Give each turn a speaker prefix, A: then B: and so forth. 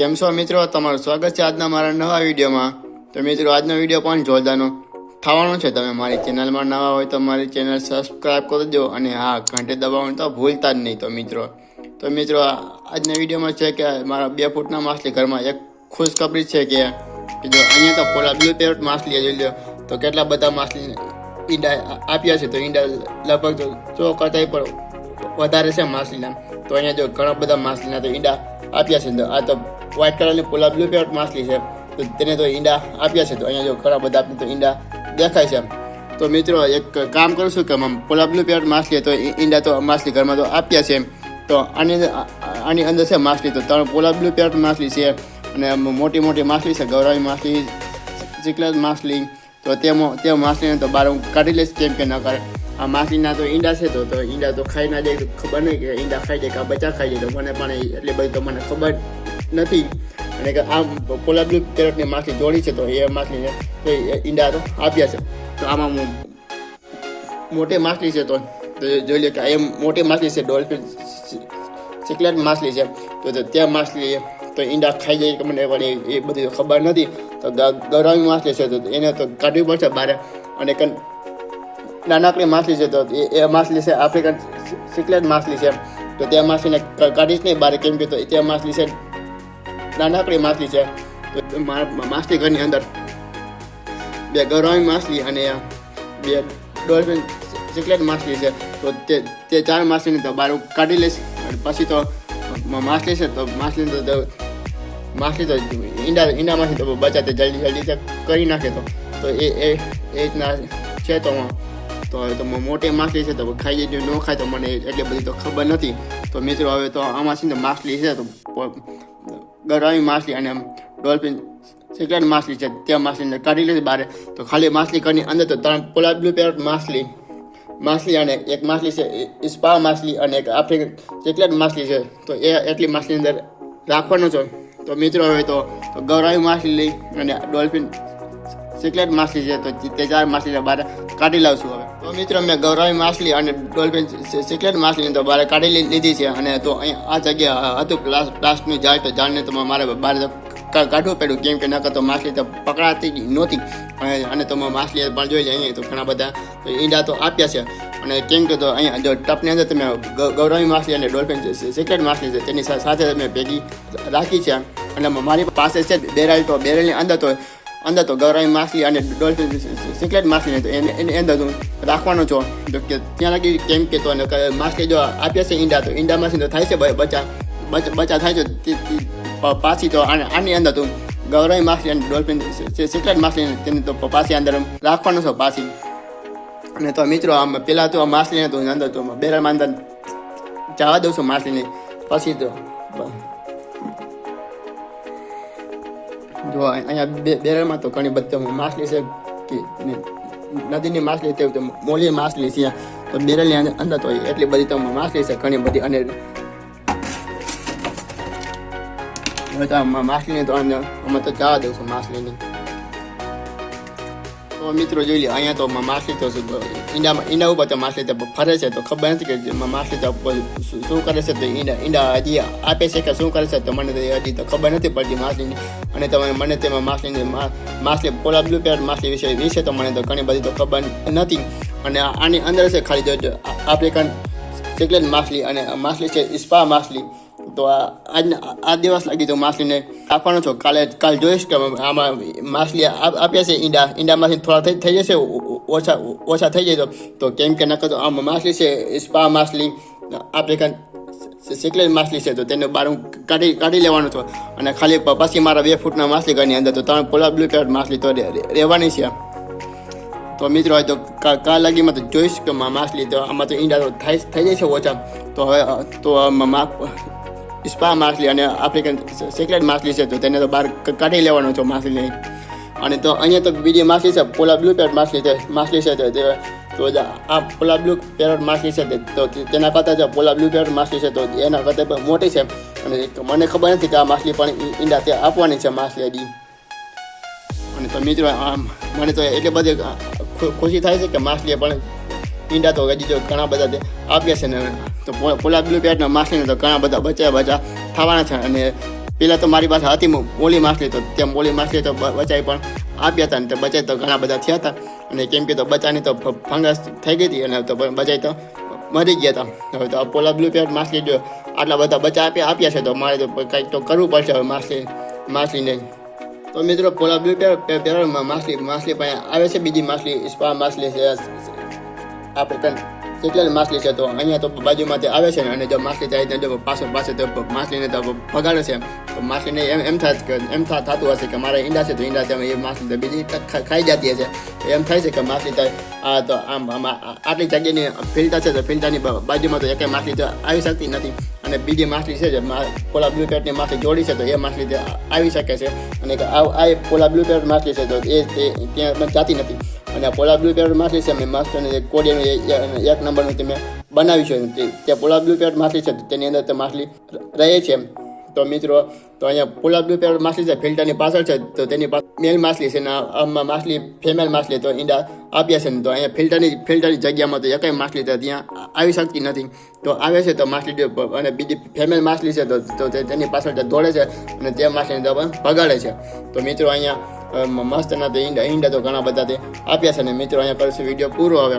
A: કેમ છો મિત્રો? તમારું સ્વાગત છે આજના મારા નવા વિડીયોમાં. તો મિત્રો, આજનો વીડિયો પણ જોરદારનો થવાનો છે. તમે મારી ચેનલમાં નવા હોય તો મારી ચેનલ સબસ્ક્રાઈબ કરી દો અને હા, ઘંટે દબાવવાનું તો ભૂલતા જ નહીં તો મિત્રો. તો મિત્રો આજના વિડીયોમાં છે કે મારા બે ફૂટના માછલી ઘરમાં એક ખુશખબરી છે કે જો અહીંયા તો પોલા બ્લુ પેરોટ માછલી જોઈ લો તો કેટલા બધા માછલી ઈંડા આપ્યા છે. તો ઈંડા લગભગ જો સો કરતા પણ વધારે છે માછલીના. તો અહીંયા જો ઘણા બધા માછલીના તો ઈંડા આપ્યા છે. તો આ તો વ્હાઇટ કલરની પોલા બ્લુ પેટ માછલી છે. તો તેને તો ઈંડા આપ્યા છે. તો અહીંયા જો ઘણા બધા આપણે તો ઈંડા દેખાય છે. તો મિત્રો, એક કામ કરું છું કે પોલા બ્લુ પેટ માછલી તો ઈંડા તો માછલી ઘરમાં તો આપ્યા છે. તો આની આની અંદર છે માછલી. તો ત્રણ પોલા બ્લુ પેટ માછલી છે અને મોટી મોટી માછલી છે. ગૌરાવી માછલી ચીકલા માછલી. તો તેમાં તે માછલીને તો બહાર હું કાઢી લઈશ કેમ કે ન કરે આ માછલીના તો ઈંડા છે તો ઈંડા તો ખાઈ ના જાય ખબર નહીં કે ઈંડા ખાઈ જાય કે આ બચ્ચા ખાઈ જાય તો મને પણ એટલી બધી તો મને ખબર નથી. અને કે આ પોલા બ્લુ કેરેટની માછલી જોડી છે તો એ માછલીને એ ઈંડા તો આપ્યા છે. તો આમાં હું મોટી માછલી છે તો જોઈ લે કે એ મોટી માછલી છે, ડોલ્ફિન સિકલેટ માછલી છે. તો ત્યાં માછલી તો ઈંડા ખાઈ જાય કે મને પણ એ- બધી ખબર નથી. તો ગ- માછલી છે તો એને તો કાઢવી પડશે બહાર અને કંઈ નાનકડી માછલી છે તો એ માછલી છે, આફ્રિકન સિકલેટ માછલી છે. તો તે માછલીને કાઢીશ નહીં બહાર કેમ કે તો તે માછલી છે નાનકડી માછલી છે માછલી ઘરની અંદર બે ગરવાની માછલી અને બે ડોલ્ફિન સિકલેટ માછલી છે, તો તે તે ચાર માછલીને તો બહાર કાઢી લઈશ પછી તો માછલી છે તો માછલી તો માછલી તો ઈંડા, ઈંડામાંથી તો બચાતે જલ્દી જલ્દી કરી નાખે તો. તો એ એ રીતના છે તો તો તો મોટી માછલી છે તો ખાઈ જાય ન ખાય તો મને એટલી બધી તો ખબર નથી. તો મિત્રો, હવે તો આમાં છે ને માછલી છે તો ગરાવી માછલી અને ડોલ્ફિન સિકલેટ માછલી છે, તે માછલીને કાઢી લીધી બહાર તો ખાલી માછલી કરીને અંદર તો ત્રણ પોલા બ્લુ પેરટ માછલી. માછલી અને એક માછલી છે ઇસ્પા સ્પા માછલી અને એક આફ્રિકન ચેકલેટ માછલી છે. તો એ એટલી માછલી અંદર રાખવાનો છો. તો મિત્રો હવે તો ગૌરાવી માછલી લઈ અને ડોલ્ફિન સિકલેટ માછલી છે, તો તે ચાર માછલીને બહાર કાઢી લાવશું હવે. તો મિત્રો, મેં ગૌરાવી માછલી અને ડોલ્ફિન સિકલેટ માછલીને તો બહાર કાઢી લીધી છે અને તો અહીંયા આ જગ્યા હતું પ્લાસ પ્લાસ્ટની જાળ તો જાળને તો મારે બહાર કાઢવું પડ્યું. કેમ કે નકર તો માછલી તો પકડાતી નહોતી. અને- તો માછલી પણ જોઈ જાય અહીંયા તો ઘણા બધા ઈંડા તો આપ્યા છે. અને કેમ કે તો અહીંયા જો ટપની અંદર તમે ગૌરવી માછલી અને ડોલ્ફિન સિકલેટ માછલી છે, તેની સાથે તમે ભેગી રાખી છે. અને મારી પાસે છે બેરલ તો બેરલની અંદર તો અંદર તો ગૌરાવી માછલી અને ડોલ્ફિન સિકલેટ માછલી એને અંદર હું રાખવાનો છો. કે ત્યાં લગી કેમ કે તો માછલી જો આપ્યા છે ઈંડા, તો ઈંડામાંથી તો થાય છે ભાઈ બચા બચ- થાય છે. પાછી તો આને- અંદર તું ગૌરાવી માછલી અને ડોલ્ફિન સિકલેટ માછલી તેની તો પાછી અંદર રાખવાનો છો પાછી. અને તો મિત્રો આમ પેલા તો માછલીને તો અંદર તો બેરામાં અંદર જવા દઉં છું માછલીને. પછી તો જો અહીંયા બે બેરલમાં તો ઘણી બધી માછલી છે નદીની માછલી તે મોલી માછલી છે તો બેરલની અંદર- તો એટલી બધી તો માછલી છે, ઘણી બધી. અને માછલીની તો અમે તો જવા દઉં છું માછલીની. તો મિત્રો જોઈ લે, અહીંયા તો માછલી તો ઈંડામાં, ઈંડા ઉપર તો માછલી તો ફરે છે, તો ખબર નથી કે માછલી તો શું કરે છે, તો ઈંડા ઈંડા હજી આપે છે કે શું કરે છે, તો મને હજી તો ખબર નથી પડતી માછલીની. અને તમે મને તેમાં માછલીની માછલી પોલા બ્લુ પેર માછલી વિશે વિશે તો મને તો ઘણી બધી તો ખબર નથી. અને આની અંદર છે ખાલી જો- આફ્રિકન સિકલેટ માછલી અને માછલી છે સ્પા માછલી. તો આજના આ દિવસ લાગી તો માછલીને આપવાનો છો. કાલે કાલ જોઈશ કે આમાં માછલી આપ- આપ્યા છે ઈંડા. ઈંડામાંથી થોડા થઈ થઈ જશે ઓછા ઓછા થઈ જાય તો. કેમ કે નકર તો આમાં માછલી છે, સ્પા માછલી, આફ્રિકન સિકલેજ માછલી છે, તો તેને બહાર હું કાઢી કાઢી લેવાનો છો. અને ખાલી પાછી મારા બે ફૂટના માછલી ઘરની અંદર તો ત્રણ પોલા બ્લુ કલર માછલી તો રહેવાની છે. તો મિત્રો હોય તો કા કા લાગીમાં તો જોઈશ કે માછલી તો આમાં તો ઈંડા તો થાય થઈ જાય છે ઓછા. તો હવે, તો સ્પા માછલી અને આફ્રિકન સિક્રેટ માછલી છે, તો તેને તો બહાર કાઢી લેવાનો છો માછલીને અને તો અહીંયા તો બીજી માછલી છે, પોલા બ્લુ પેરટ માછલી છે માછલી છે, તો તે- તો આ પોલા બ્લુ પેરટ માછલી છે, તો તેના કરતાં જે પોલા બ્લુ પેરટ માછલી છે, તો એના કરતાં પણ મોટી છે. અને મને ખબર નથી કે આ માછલી પણ ઈંડા ત્યાં આપવાની છે માછલી અને તો મિત્રો આમ, મને તો એટલી બધી ખુશી થાય છે કે માછલીએ પણ ઈંડા તો હજી જો ઘણા બધા આપ્યા છે ને, તો પોલા બ્લુ પેટના માછલીને તો ઘણા બધા બચ્યા બચા થવાના છે. અને પહેલાં તો મારી પાસે હતી મોલી માછલી, તો તે મોલી માછલી તો બચાવી પણ આપ્યા હતા ને તો બચાઈ તો ઘણા બધા થયા હતા. અને કેમ કે તો બચાની તો ફંગસ થઈ ગઈ હતી અને તો બચાઈ તો મરી ગયા હતા. હવે તો પોલા બ્લુ પેટ માછલી જો આટલા બધા બચા આપ્યા આપ્યા છે, તો મારે તો કંઈક તો કરવું પડશે હવે માછલી માછલીને. તો મિત્રો, પોલા બ્લુ પેર પેર માછલી માછલી પાસે આવે છે બીજી માછલી સ્પા માછલી છે આપણે પણ કેટલી માછલી છે તો અહીંયા તો બાજુમાંથી આવે છે ને, અને જો માછલી જાય જો પાછળ પાસે તો માછલીને તો ભગાડે છે. તો માછલીને એમ એમ થાય એમ થતું હશે કે મારે ઈંડા છે તો ઈંડા છે એ માછલી તો બીજી ખાઈ જતી હશે. એમ થાય છે કે માછલી તો આ તો આમ આમ આટલી જગ્યાની ફિલ્ટર છે તો ફિલ્ટરની બાજુમાં તો એકે માછલી તો આવી શકતી નથી. અને બીજી માછલી છે જે પોલા બ્લુ પેટની માછલી જોડી છે તો એ માછલી આવી શકે છે. અને આ પોલા બ્લુ પેટ માછલી છે તો એ ત્યાં જાતી નથી. અને પોલા બ્લુ પેટ માછલી છે, મેં માસ્ટરને એક કોડિયાનું એક નંબરનું તે મેં બનાવ્યું છે. તે- પોલા બ્લુ પેટ માછલી છે, તેની અંદર તે માછલી રહે છે તો મિત્રો, તો અહીંયા પોલા બ્લુ પેટ માછલી છે, ફિલ્ટરની પાછળ છે, તો તેની પાસે મેલ માછલી છે ને આમાં માછલી ફેમેલ માછલી તો ઈંડા આપ્યા છે ને, તો અહીંયા ફિલ્ટરની ફિલ્ટરની જગ્યામાં તો એકેય માછલી તો ત્યાં આવી શકતી નથી. તો આવે છે તો માછલી અને બીજી ફેમેલ માછલી છે તો તેની પાછળ દોડે છે અને તે માછલીને ભગાડે છે. તો મિત્રો, અહીંયા મસ્ત ના તો ઈંડા ઈંડા તો ઘણા બધા તે આપ્યા છે ને મિત્રો, અહીંયા કરશું વીડિયો પૂરો હવે.